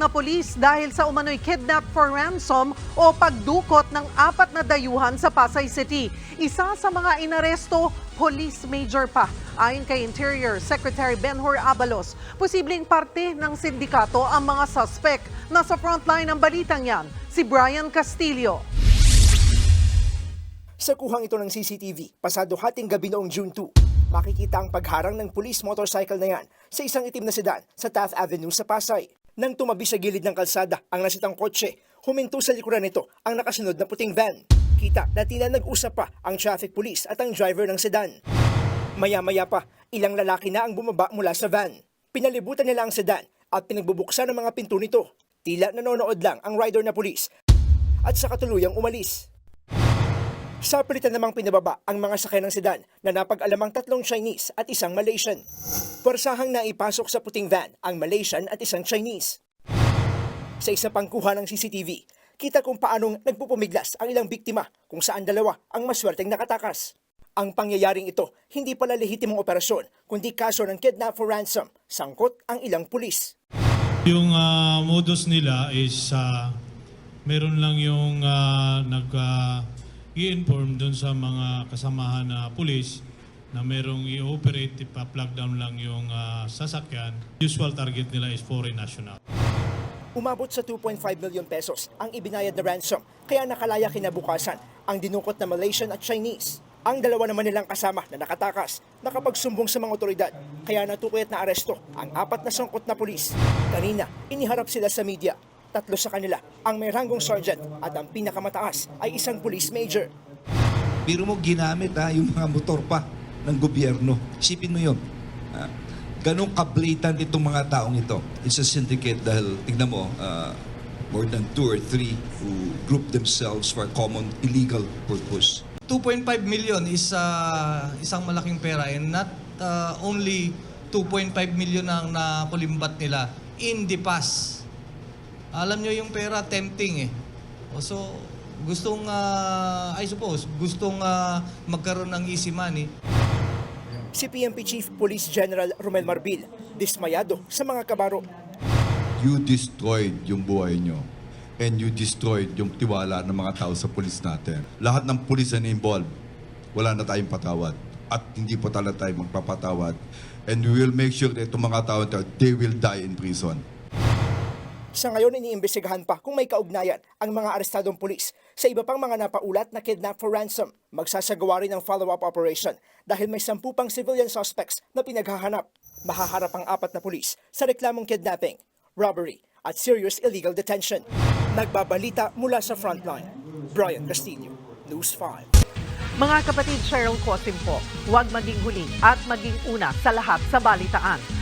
na pulis dahil sa umano'y kidnap for ransom o pagdukot ng apat na dayuhan sa Pasay City. Isa sa mga inaresto, police major pa. Ayon kay Interior Secretary Benhur Abalos, posibleng parte ng sindikato ang mga suspect. Nasa frontline ng balitang yan, si Brian Castillo. Sa kuhang ito ng CCTV, pasado hating gabi noong June 2, makikita ang pagharang ng police motorcycle na yan sa isang itim na sedan sa Taft Avenue sa Pasay. Nang tumabi sa gilid ng kalsada ang nasitang kotse, huminto sa likuran nito ang nakasunod na puting van. Kita na tila nag-usap pa ang traffic police at ang driver ng sedan. Maya-maya pa, ilang lalaki na ang bumaba mula sa van. Pinalibutan nila ang sedan at pinagbubuksan ang mga pinto nito. Tila nanonood lang ang rider na pulis at sa katuluyang umalis. Sa palitan namang pinababa ang mga sakay ng sedan na napag-alamang tatlong Chinese at isang Malaysian. Persahang naipasok sa puting van ang Malaysian at isang Chinese. Sa isa pang kuha ng CCTV, kita kung paanong nagpupumiglas ang ilang biktima kung saan dalawa ang maswerteng nakatakas. Ang pangyayaring ito, hindi pala lehitimong operasyon, kundi kaso ng kidnap for ransom, sangkot ang ilang pulis. Yung ah, modus nila is ah, meron lang yung ah, nag ah, i-inform doon sa mga kasamahan na pulis na merong i-operate, ipa-plug down lang yung ah, sasakyan. Usual target nila is foreign national. Umabot sa 2.5 million pesos ang ibinayad na ransom kaya nakalaya kinabukasan ang dinukot na Malaysian at Chinese. Ang dalawa naman nilang kasama na nakatakas nakapagsumbong sa mga otoridad kaya natukoy at naaresto ang apat na sangkot na pulis. Kanina, iniharap sila sa media. Tatlo sa kanila ang may ranggong sergeant at ang pinakamataas ay isang police major. Biro mo ginamit ha, yung mga motor pa ng gobyerno. Isipin mo yun. Ha? Ganong ka-blatant itong mga taong ito. It's a syndicate dahil, tignan mo, uh, more than two or three who group themselves for a common illegal purpose. 2.5 million is ah, isang malaking pera and not ah, only 2.5 million ang nakulimbat nila in the past. Alam nyo yung pera tempting eh. O, So, gustong, ah, I suppose, gustong ah, magkaroon ng easy money. Si PNP Chief Police General Romel Marbil, dismayado sa mga kabaro. you destroyed yung buhay nyo and you destroyed yung tiwala ng mga tao sa pulis natin. Lahat ng pulis na involved, wala na tayong patawad. At hindi pa talaga tayo magpapatawad. And we will make sure that itong mga tao, they will die in prison. Sa ngayon, iniimbestigahan pa kung may kaugnayan ang mga arestadong pulis sa iba pang mga napaulat na kidnap for ransom. Magsasagawa rin ng follow-up operation dahil may sampu pang civilian suspects na pinaghahanap. Mahaharap ang apat na pulis sa reklamong kidnapping, robbery at serious illegal detention. Nagbabalita mula sa frontline. Brian Castillo, News 5. Mga kapatid Cheryl Cosim po, huwag maging huli at maging una sa lahat sa balitaan.